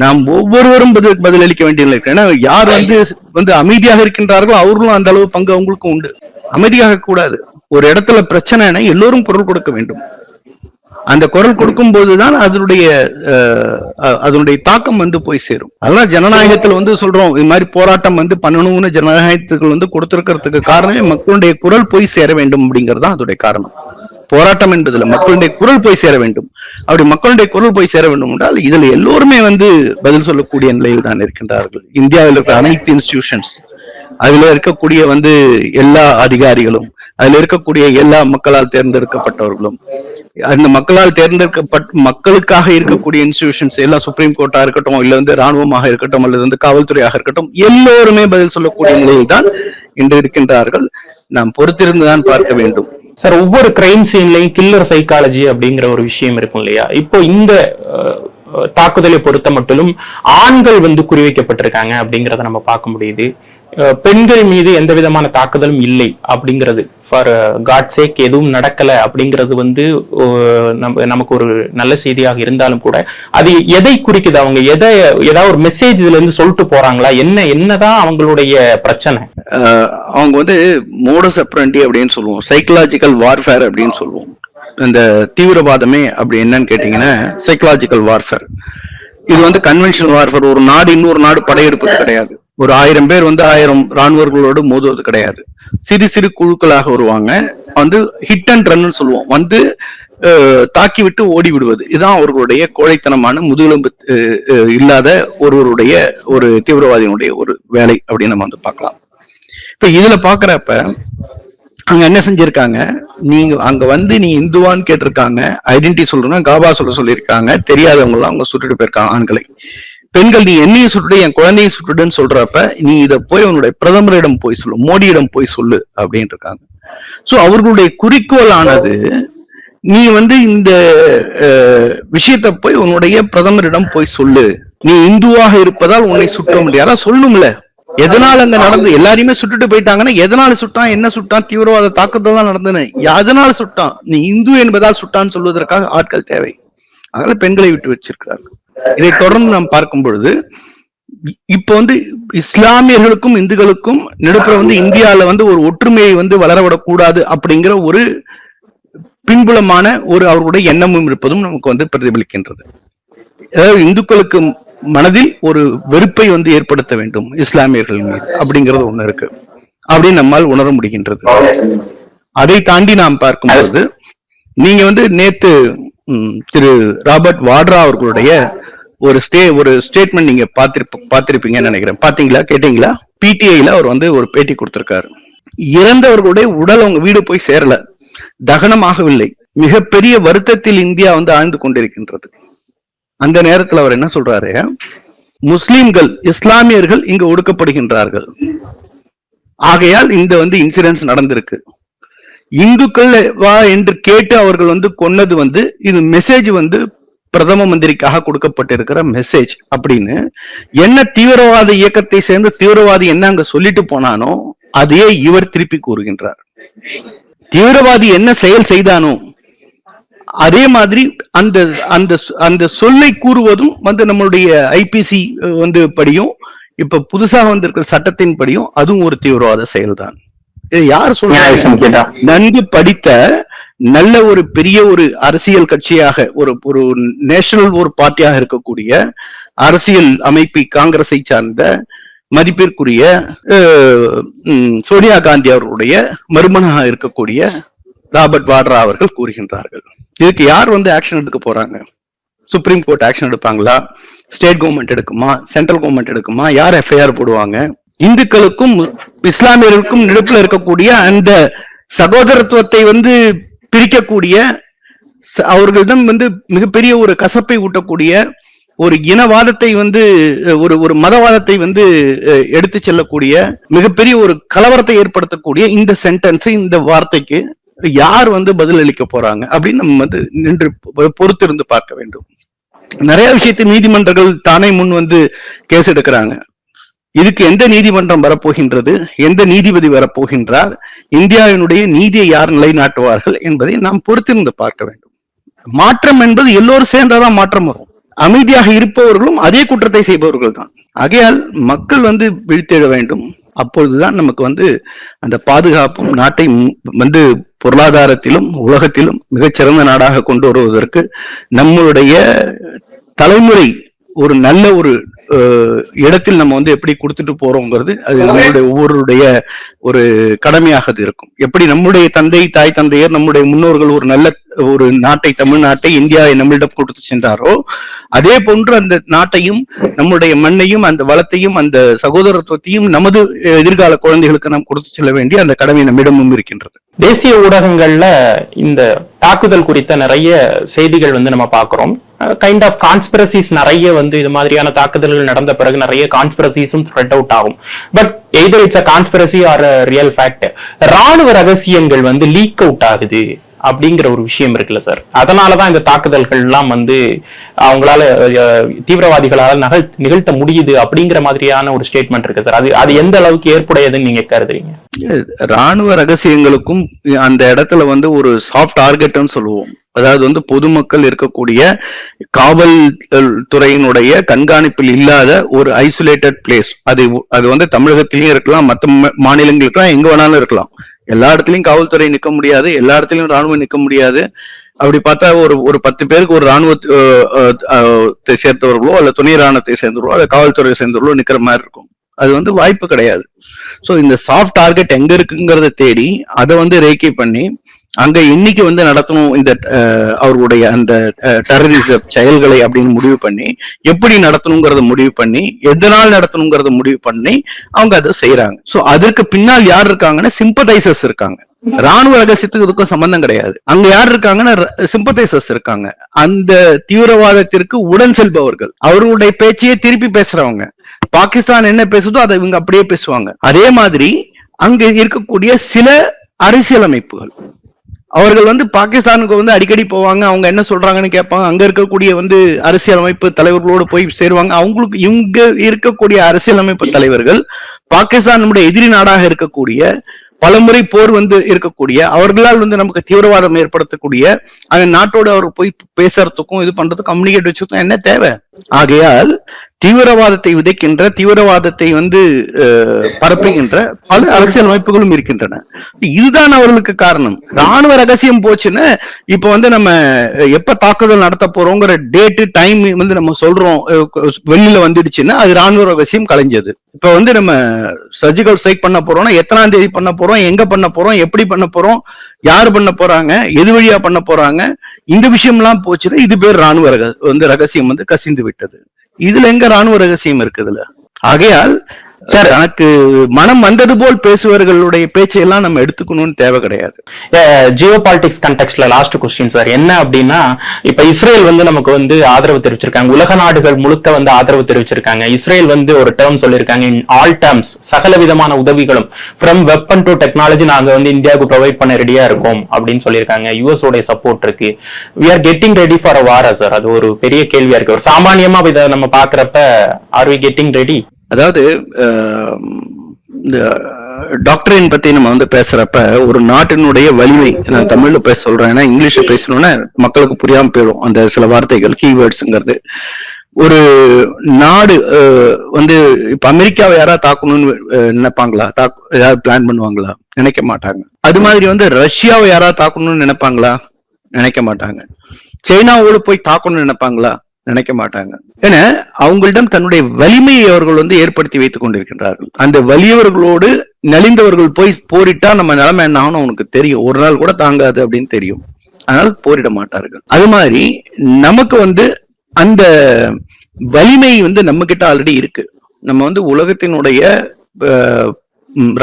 நாம் ஒவ்வொருவரும் பதில் பதிலளிக்க வேண்டிய நிலை இருக்கு ஏன்னா யார் வந்து வந்து அமைதியாக இருக்கின்றார்களோ அவர்களும் அந்த அளவு பங்கு அவங்களுக்கும் உண்டு. அமைதியாக கூடாது. ஒரு இடத்துல பிரச்சனைனா எல்லோரும் குரல் கொடுக்க வேண்டும். அந்த குரல் கொடுக்கும் போதுதான் அதனுடைய அதனுடைய தாக்கம் வந்து போய் சேரும். அதெல்லாம் ஜனநாயகத்துல வந்து சொல்றோம் இது மாதிரி போராட்டம் வந்து பண்ணணும்னு ஜனநாயகத்துக்கு வந்து கொடுத்திருக்கிறதுக்கு காரணமே மக்களுடைய குரல் போய் சேர வேண்டும் அப்படிங்கிறது அதோடைய காரணம். போராட்டம் என்பதுல மக்களுடைய குரல் போய் சேர வேண்டும். அப்படி மக்களுடைய குரல் போய் சேர வேண்டும் என்றால் இதில் எல்லோருமே வந்து பதில் சொல்லக்கூடிய நிலையில் தான் இருக்கின்றார்கள். இந்தியாவில் இருக்கிற அனைத்து இன்ஸ்டிடியூஷன்ஸ் அதுல இருக்கக்கூடிய வந்து எல்லா அதிகாரிகளும் அதுல இருக்கக்கூடிய எல்லா மக்களால் தேர்ந்தெடுக்கப்பட்டவர்களும் அந்த மக்களால் தேர்ந்தெடுக்கப்பட்ட மக்களுக்காக இருக்கக்கூடிய இன்ஸ்டிடியூஷன்ஸ் எல்லாம் சுப்ரீம் கோர்ட்டா இருக்கட்டும் இல்ல வந்து ராணுவமாக இருக்கட்டும் அல்லது வந்து காவல்துறையாக இருக்கட்டும் எல்லோருமே பதில் சொல்லக்கூடிய நிலையில் தான் இன்று இருக்கின்றார்கள். நாம் பொறுத்திருந்து தான் பார்க்க வேண்டும். சார் ஒவ்வொரு கிரைம் சீன்லயும் கில்லர் சைக்காலஜி அப்படிங்கிற ஒரு விஷயம் இருக்கும் இல்லையா? இப்போ இந்த தாக்குதலை பொறுத்த மட்டிலும் ஆண்கள் வந்து குறிவைக்கப்பட்டிருக்காங்க அப்படிங்கறத நம்ம பார்க்க முடியுது. பெண்கள் மீது எந்த விதமான தாக்குதலும் இல்லை அப்படிங்கிறது. ஃபார் காட் சேக் எதுவும் நடக்கல அப்படிங்கிறது வந்து நம்ம நமக்கு ஒரு நல்ல செய்தியாக இருந்தாலும் கூட அது எதை குறிக்குது அவங்க? எதை ஏதாவது ஒரு மெசேஜ் இதுல இருந்து சொல்லிட்டு போறாங்களா? என்ன என்னதான் அவங்களுடைய பிரச்சனை? அவங்க வந்து மோடஸ் அப்ரண்டி அப்படின்னு சொல்லுவோம். சைக்கலாஜிக்கல் வார்ஃபேர் அப்படின்னு சொல்லுவோம். இந்த தீவிரவாதமே அப்படி என்னன்னு கேட்டீங்கன்னா சைக்கலாஜிக்கல் வார்ஃபேர் இது வந்து கன்வென்ஷனல் வார்ஃபேர் ஒரு நாடு இன்னொரு நாடு படையெடுப்பது கிடையாது. ஒரு ஆயிரம் பேர் வந்து ஆயிரம் ராணுவர்களோடு மோதுவது கிடையாது. சிறு சிறு குழுக்களாக வருவாங்க. வந்து ஹிட் அண்ட் ரன்னு சொல்லுவோம். வந்து தாக்கிவிட்டு தாக்கி விட்டு ஓடி விடுவது இதுதான் அவர்களுடைய கோழைத்தனமான முதுகெலும்பு இல்லாத ஒருவருடைய ஒரு தீவிரவாதியினுடைய ஒரு வேலை அப்படின்னு நம்ம வந்து பார்க்கலாம். இப்ப இதுல பாக்குறப்ப அங்க என்ன செஞ்சிருக்காங்க? நீங்க அங்க வந்து நீ இந்துவான்னு கேட்டிருக்காங்க. ஐடென்டி சொல்லணும்னா காபா சொல்ல சொல்லியிருக்காங்க. தெரியாதவங்க எல்லாம் அவங்க சுட்டுட்டு போயிருக்காங்க ஆண்களை. பெண்கள் நீ என்னையும் சுட்டுடு என் குழந்தையும் சுட்டுடுன்னு சொல்றப்ப நீ இத போய் உன்னுடைய பிரதமரிடம் போய் சொல்லு மோடியிடம் போய் சொல்லு அப்படின்னு இருக்காங்க. சோ அவர்களுடைய குறிக்கோள் ஆனது நீ வந்து இந்த விஷயத்த விஷயத்தை போய் உன்னுடைய பிரதமரிடம் போய் சொல்லு. நீ இந்துவாக இருப்பதால் உன்னை சுட்ட முடியாதா. சொல்லணும்ல? எதனால அங்க நடந்து எல்லாரையுமே சுட்டுட்டு போயிட்டாங்கன்னா எதனால சுட்டான் என்ன சுட்டான் தீவிரவாத தாக்குதல் தான் நடந்ததுன்னு எதனால சுட்டான்? நீ இந்து என்பதால் சுட்டான்னு சொல்வதற்காக ஆட்கள் தேவை. அதனால பெண்களை விட்டு வச்சிருக்கிறார்கள். இதை தொடர்ந்து நாம் பார்க்கும் பொழுது இப்ப வந்து இஸ்லாமியர்களுக்கும் இந்துக்களுக்கும் நடுப்புற வந்து இந்தியால வந்து ஒரு ஒற்றுமையை வந்து வளரவிடக்கூடாது அப்படிங்கிற ஒரு பின்புலமான ஒரு அவர்களுடைய எண்ணமும் இருப்பதும் நமக்கு வந்து பிரதிபலிக்கின்றது. அதாவது இந்துக்களுக்கு மனதில் ஒரு வெறுப்பை வந்து ஏற்படுத்த வேண்டும் இஸ்லாமியர்கள் மீது அப்படிங்கிறது ஒண்ணு இருக்கு. அப்படின்னு நம்மால் உணர முடிகின்றது. அதை தாண்டி நாம் பார்க்கும்போது நீங்க வந்து நேத்து திரு ராபர்ட் வாட்ரா அவர்களுடைய ஒரு ஸ்டே ஒரு ஸ்டேட்மெண்ட் நீங்க பார்த்திருப்ப பார்த்திருப்பீங்கன்னு நினைக்கிறேன். பாத்தீங்களா கேட்டீங்களா? பிடிஐல அவர் வந்து ஒரு பேட்டி கொடுத்திருக்காரு. இறந்தவர்களுடைய உடல் அவங்க வீடு போய் சேரல. தகனமாகவில்லை. மிகப்பெரிய வருத்தத்தில் இந்தியா வந்து ஆழ்ந்து கொண்டிருக்கின்றது. அந்த நேரத்துல அவர் என்ன சொல்றாரு? முஸ்லிம்கள் இஸ்லாமியர்கள் இங்கு ஒடுக்கப்படுகின்றார்கள். ஆகையால் இந்த வந்து இன்சிடென்ட்ஸ் நடந்திருக்கு. இந்துக்கள் வா என்று கேட்டு அவர்கள் வந்து கொன்னது வந்து இது மெசேஜ் வந்து பிரதம மந்திரிக்காக கொடுக்கப்பட்டிருக்கிற மெசேஜ் அப்படின்னு என்ன தீவிரவாத இயக்கத்தை சேர்ந்த தீவிரவாதி என்ன அங்க சொல்லிட்டு போனானோ அதையே இவர் திருப்பி கூறுகின்றார். தீவிரவாதி என்ன செயல் செய்தானோ அதே மாதிரி அந்த அந்த அந்த சொல்லை கூறுவதும் வந்து நம்மளுடைய ஐபிசி வந்து படியும் இப்ப புதுசாக வந்திருக்கிற சட்டத்தின் படியும் அதுவும் ஒரு தீவிரவாத செயல்தான். யார் சொல்றாங்க? நன்கு படித்த நல்ல ஒரு பெரிய ஒரு அரசியல் கட்சியாக ஒரு ஒரு நேஷனல் ஒரு பார்ட்டியாக இருக்கக்கூடிய அரசியல் அமைப்பை காங்கிரஸை சார்ந்த மதிப்பிற்குரிய சோனியா காந்தி அவர்களுடைய மருமனாக இருக்கக்கூடிய ராபர்ட் வாட்ரா அவர்கள் கூறுகின்றார்கள். இதுக்கு யார் வந்து ஆக்ஷன் எடுக்க போறாங்க? சுப்ரீம் கோர்ட் ஆக்ஷன் எடுப்பாங்களா? ஸ்டேட் கவர்மெண்ட் எடுக்குமா? சென்ட்ரல் கவர்மெண்ட் எடுக்குமா? யார் எஃப்ஐஆர் போடுவாங்க? இந்துக்களுக்கும் இஸ்லாமியர்களுக்கும் நடுப்புல இருக்கக்கூடிய அந்த சகோதரத்துவத்தை வந்து பிரிக்கக்கூடிய ச- அவர்களிடம் வந்து மிகப்பெரிய ஒரு கசப்பை ஊட்டக்கூடிய ஒரு இனவாதத்தை வந்து ஒரு ஒரு மதவாதத்தை வந்து எடுத்து செல்லக்கூடிய மிகப்பெரிய ஒரு கலவரத்தை ஏற்படுத்தக்கூடிய இந்த சென்டென்ஸ் இந்த வார்த்தைக்கு யார் வந்து பதில் அளிக்க போறாங்க அப்படின்னு நம்ம வந்து நின்று பொ- பொறுத்திருந்து பார்க்க வேண்டும். நிறைய விஷயத்தை நீதிமன்றங்கள் தானே முன் வந்து கேஸ் எடுக்கிறாங்க. இதுக்கு எந்த நீதிமன்றம் வரப்போகின்றது? எந்த நீதிபதி வரப்போகின்றார்? இந்தியாவினுடைய நீதியை யார் நிலைநாட்டுவார்கள் என்பதை நாம் பொறுத்திருந்து பார்க்க வேண்டும். மாற்றம் என்பது எல்லோரும் சேர்ந்தாதான் மாற்றம் வரும். அமைதியாக இருப்பவர்களும் அதே குற்றத்தை செய்பவர்கள் தான் ஆகையால் மக்கள் வந்து விழித்தெழ வேண்டும். அப்பொழுதுதான் நமக்கு வந்து அந்த பாதுகாப்பும் நாட்டை வந்து பொருளாதாரத்திலும் உலகத்திலும் மிகச்சிறந்த நாடாக கொண்டு வருவதற்கு நம்மளுடைய தலைமுறை ஒரு நல்ல ஒரு இடத்தில் நம்ம வந்து எப்படி கொடுத்துட்டு போறோங்கிறது அது நம்மளுடைய ஒவ்வொருடைய ஒரு கடமையாக இருக்கும். எப்படி நம்முடைய தந்தை தாய் தந்தையர் நம்முடைய முன்னோர்கள் ஒரு நல்ல ஒரு நாட்டை தமிழ்நாட்டை இந்தியாவை நம்மளிடம் கொடுத்து சென்றாரோ அதே போன்று அந்த நாட்டையும் நம்முடைய மண்ணையும் அந்த வளத்தையும் அந்த சகோதரத்துவத்தையும் நமது எதிர்கால குழந்தைகளுக்கு நாம் கொடுத்து செல்ல வேண்டிய அந்த கடமை நம்மிடமும் இருக்கின்றது. தேசிய ஊடகங்கள்ல இந்த தாக்குதல் குறித்த நிறைய செய்திகள் வந்து நம்ம பாக்குறோம் கைண்ட் ஆஃப் கான்ஸ்பிரசிஸ் நிறைய வந்து இது மாதிரியான தாக்குதல்கள் நடந்த பிறகு நிறைய கான்ஸ்பிரசிஸும் ஸ்ப்ரெட் அவுட் ஆகும். But either it's a conspiracy or real fact ராணுவ ரகசியங்கள் வந்து லீக் அவுட் ஆகுது. அப்படிங்கிற ஒரு விஷயம் இருக்குல்ல சார் அதனாலதான் இந்த தாக்குதல்கள்லாம் வந்து அவங்களால தீவிரவாதிகளால் நகல் நிகழ்த்த முடியுது அப்படிங்கிற மாதிரியான ஒரு ஸ்டேட்மெண்ட் இருக்கு சார் அது அது எந்த அளவுக்கு ஏற்புடையதுன்னு நீங்க கருதுறீங்க? ராணுவ ரகசியங்களுக்கும் அந்த இடத்துல வந்து ஒரு சாஃப்ட் டார்கெட்னு சொல்லுவோம். அதாவது வந்து பொதுமக்கள் இருக்கக்கூடிய காவல் துறையினுடைய கண்காணிப்பில் இல்லாத ஒரு ஐசோலேட்டட் பிளேஸ் அது அது வந்து தமிழகத்திலயும் இருக்கலாம் மற்ற மாநிலங்களுக்கும் எங்க வேணாலும் இருக்கலாம். எல்லா இடத்துலயும் காவல்துறை நிக்க முடியாது எல்லா இடத்துலயும் ராணுவம் நிக்க முடியாது. அப்படி பார்த்தா ஒரு ஒரு பத்து பேருக்கு ஒரு ராணுவ சேர்ந்தவர்களோ அல்ல துணை ராணுவத்தை சேர்ந்தவர்களோ அல்ல காவல்துறையை சேர்ந்தவர்களோ நிக்கிற மாதிரி இருக்கும். அது வந்து வாய்ப்பு கிடையாது. சோ இந்த சாஃப்ட் டார்கெட் எங்க இருக்குங்கிறத தேடி அதை வந்து ரேக்கி பண்ணி அங்க இன்னைக்கு வந்து நடத்தணும் இந்த அவர்களுடைய அந்த டெரரிச செயல்களை அப்படின்னு முடிவு பண்ணி எப்படி நடத்தணுங்கிறத முடிவு பண்ணி எதனால் நடத்தணுங்கிறத முடிவு பண்ணி அவங்க அதை செய்யறாங்க சோ அதற்கு பின்னால் யார் இருக்காங்கன்னா சிம்பதைசர்ஸ் இருக்காங்க. ராணுவ ரகசியத்துக்கு இதுக்கும் சம்பந்தம் கிடையாது. அங்க யார் இருக்காங்கன்னா சிம்பதைசர்ஸ் இருக்காங்க. அந்த தீவிரவாதத்திற்கு உடன் செல்பவர்கள். அவர்களுடைய பேச்சையே திருப்பி பேசுறவங்க. பாகிஸ்தான் என்ன பேசுதோ அதை இவங்க அப்படியே பேசுவாங்க. அதே மாதிரி அங்க இருக்கக்கூடிய சில அரசியலமைப்புகள். அவர்கள் வந்து பாகிஸ்தானுக்கு வந்து அடிக்கடி போவாங்க. அவங்க என்ன சொல்றாங்கன்னு கேட்பாங்க. அங்க இருக்கக்கூடிய வந்து அரசியலமைப்பு தலைவர்களோடு போய் சேருவாங்க. அவங்களுக்கு இங்க இருக்கக்கூடிய அரசியலமைப்பு தலைவர்கள் பாகிஸ்தான் நம்முடைய எதிரி நாடாக இருக்கக்கூடிய பலமுறை போர் வந்து இருக்கக்கூடிய அவர்களால் வந்து நமக்கு தீவிரவாதம் ஏற்படுத்தக்கூடிய அந்த நாட்டோடு அவர் போய் பேசுறதுக்கும் இது பண்றதுக்கும் கம்யூனிகேட் வச்சுக்கும் என்ன தேவை? ஆகையால் தீவிரவாதத்தை விதைக்கின்ற தீவிரவாதத்தை வந்து பரப்புகின்ற பல அரசியல் அமைப்புகளும் இருக்கின்றன. இதுதான் அவர்களுக்கு காரணம். ராணுவ ரகசியம் போச்சுன்னு இப்ப வந்து நம்ம எப்ப தாக்குதல் நடத்த போறோங்கிற டேட்டு டைம் வந்து நம்ம சொல்றோம் வெளியில வந்துடுச்சுன்னா அது ராணுவ ரகசியம் கலைஞ்சது. இப்ப வந்து நம்ம சர்ஜிக்கல் ஸ்ட்ரைக் பண்ண போறோம்னா எத்தனாம் தேதி பண்ண போறோம் எங்க பண்ண போறோம் எப்படி பண்ண போறோம் யார் பண்ண போறாங்க எது வழியா பண்ண போறாங்க இந்த விஷயம்லாம் போச்சுன்னா இது பேர் ராணுவ ரக வந்து ரகசியம் வந்து கசிந்து விட்டது. இதுல எங்க ராணுவ ரகசியம் இருக்குதுல ஆகையால் சார் எனக்கு மனம் வந்தது போல் பேசுவர்களுடைய பேச்சையெல்லாம் நம்ம எடுத்துக்கணும்னு தேவை கிடையாது. ஜியோ பாலிடிக்ஸ் கண்டெக்ட்ல லாஸ்ட் கொஸ்டின் சார். என்ன அப்படின்னா இப்ப இஸ்ரேல் வந்து நமக்கு வந்து ஆதரவு தெரிவிச்சிருக்காங்க. உலக நாடுகள் முழுக்க வந்து ஆதரவு தெரிவிச்சிருக்காங்க. இஸ்ரேல் வந்து ஒரு டேர்ம் சொல்லியிருக்காங்க. இன் ஆல் டேர்ம்ஸ் சகல விதமான உதவிகளும். ஃப்ரம் வெப்பன் டு டெக்னாலஜி நாங்க வந்து இந்தியாவுக்கு ப்ரொவைட் பண்ண ரெடியா இருக்கோம் அப்படின்னு சொல்லியிருக்காங்க. யூஎஸ் உடைய சப்போர்ட் இருக்கு. We are getting ready for a வாரா சார்? அது ஒரு பெரிய கேள்வியா இருக்கு. ஒரு சாமானியமா இதை நம்ம பாக்குறப்ப ஆர் வி கெட்டிங் ரெடி அதாவது இந்த டாக்டரின் பத்தி நம்ம வந்து பேசுறப்ப ஒரு நாட்டினுடைய வலிமை நான் தமிழ்ல பேச சொல்றேன். ஏன்னா இங்கிலீஷ்ல பேசணும்னா மக்களுக்கு புரியாம போயிடும். அந்த சில வார்த்தைகள் கீவேர்ட்ஸ்ங்கிறது ஒரு நாடு வந்து இப்ப அமெரிக்காவை யாராவது தாக்கணும்னு நினைப்பாங்களா? தாக்கு ஏதாவது பிளான் பண்ணுவாங்களா? நினைக்க மாட்டாங்க. அது மாதிரி வந்து ரஷ்யாவை யாராவது தாக்கணும்னு நினைப்பாங்களா? நினைக்க மாட்டாங்க. சைனாவோடு போய் தாக்கணும்னு நினைப்பாங்களா? நினைக்க மாட்டாங்க. ஏன்னா அவங்களிடம் தன்னுடைய வலிமையை அவர்கள் வந்து ஏற்படுத்தி வைத்துக் கொண்டிருக்கின்றார்கள். அந்த வலியவர்களோடு நலிந்தவர்கள் போய் போரிட்டா நம்ம நிலைமை என்ன ஆகணும் அவனுக்கு தெரியும். ஒரு நாள் கூட தாங்காது அப்படின்னு தெரியும். அதனால போரிட மாட்டார்கள். அது மாதிரி நமக்கு வந்து அந்த வலிமை வந்து நம்ம கிட்ட ஆல்ரெடி இருக்கு. நம்ம வந்து உலகத்தினுடைய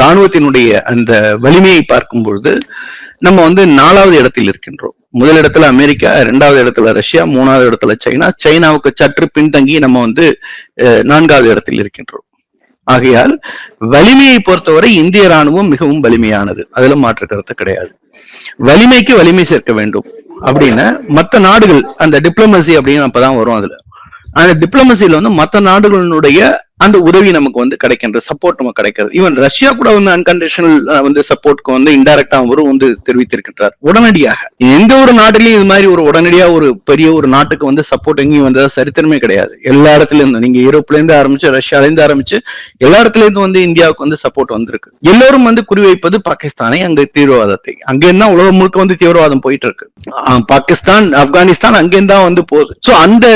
இராணுவத்தினுடைய ராணுவத்தினுடைய அந்த வலிமையை பார்க்கும் பொழுது நம்ம வந்து நாலாவது இடத்தில் இருக்கின்றோம். முதல் இடத்துல அமெரிக்கா இரண்டாவது இடத்துல ரஷ்யா மூணாவது இடத்துல சைனா. சைனாவுக்கு சற்று பின்தங்கி நம்ம வந்து நான்காவது இடத்தில் இருக்கின்றோம். ஆகையால் வலிமையை பொறுத்தவரை இந்திய ராணுவம் மிகவும் வலிமையானது. அதுல மாற்று கருத்து கிடையாது. வலிமைக்கு வலிமை சேர்க்க வேண்டும். அப்படின்னு மத்த நாடுகள் அந்த டிப்ளமசி அப்படின்னு அப்பதான் வரும் அதுல. அந்த டிப்ளமசியில வந்து மத்த நாடுகளினுடைய அந்த உதவி நமக்கு வந்து கிடைக்கின்ற சப்போர்ட் நமக்கு கிடைக்கிறது. ஈவன் ரஷ்யா கூட வந்து அன்கண்டிஷனல் வந்து சப்போர்ட்க்கு வந்து இன்டைரக்டா அவரும் வந்து தெரிவித்திருக்கின்றார். உடனடியாக எந்த ஒரு நாட்டிலையும் இது மாதிரி ஒரு உடனடியா ஒரு பெரிய ஒரு நாட்டுக்கு வந்து சப்போர்ட் எங்கேயும் வந்ததா சரித்திரமே கிடையாது. எல்லா இடத்துல இருந்து நீங்க யூரோப்ல இருந்து ஆரம்பிச்சு ரஷ்யால இருந்து ஆரம்பிச்சு எல்லா இடத்துல இருந்து வந்து இந்தியாவுக்கு வந்து சப்போர்ட் வந்திருக்கு. எல்லோரும் வந்து குறிவைப்பது பாகிஸ்தானை அங்க தீவிரவாதத்தை. அங்க என்ன உலகம் முழுக்க வந்து தீவிரவாதம் போயிட்டு இருக்கு பாகிஸ்தான் ஆப்கானிஸ்தான் அங்கேருந்து தான் வந்து போகுது. சோ அந்த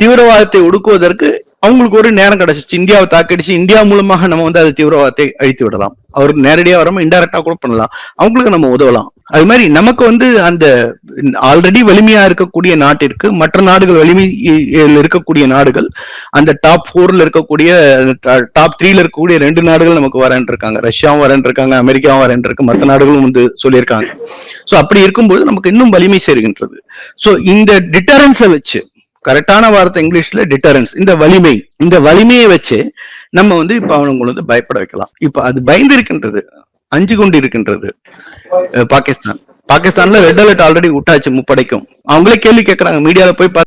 தீவிரவாதத்தை ஒடுக்குவதற்கு அவங்களுக்கு ஒரு நேரம் கிடைச்சிச்சு இந்தியாவை தாக்கடிச்சு இந்தியா மூலமாக நம்ம வந்து அது தீவிரவாதத்தை அழித்து விடலாம். அவருக்கு நேரடியா வராம இன்டைரக்டா கூட பண்ணலாம். அவங்களுக்கு நம்ம உதவலாம். அது மாதிரி நமக்கு வந்து அந்த ஆல்ரெடி வலிமையா இருக்கக்கூடிய நாட்டிற்கு மற்ற நாடுகள் வலிமையில் இருக்கக்கூடிய நாடுகள் அந்த டாப் ஃபோர்ல இருக்கக்கூடிய டாப் த்ரீல இருக்கக்கூடிய ரெண்டு நாடுகள் நமக்கு வரேன் இருக்காங்க. ரஷ்யாவும் வரேன் இருக்காங்க அமெரிக்காவும் வரேன் இருக்கு. மற்ற நாடுகளும் வந்து சொல்லியிருக்காங்க. சோ அப்படி இருக்கும்போது நமக்கு இன்னும் வலிமை சேர்கின்றது. ஸோ இந்த டிட்டரன்ஸை வச்சு கரெக்டான வார்த்தை இங்கிலீஷ்ல டிட்டரன்ஸ் இந்த வலிமை. இந்த வலிமையை வச்சு நம்ம வந்து இப்ப அவங்களை வந்து பயப்பட வைக்கலாம். இப்ப அது பயந்து இருக்கின்றது அஞ்சு கொண்டு இருக்கின்றது. பாகிஸ்தான். பாகிஸ்தான்ல ரெட் அலர்ட் ஆல்ரெடி விட்டாச்சு முப்படைக்கும். அவங்களே கேள்வி கேட்கறாங்க மீடியால போய்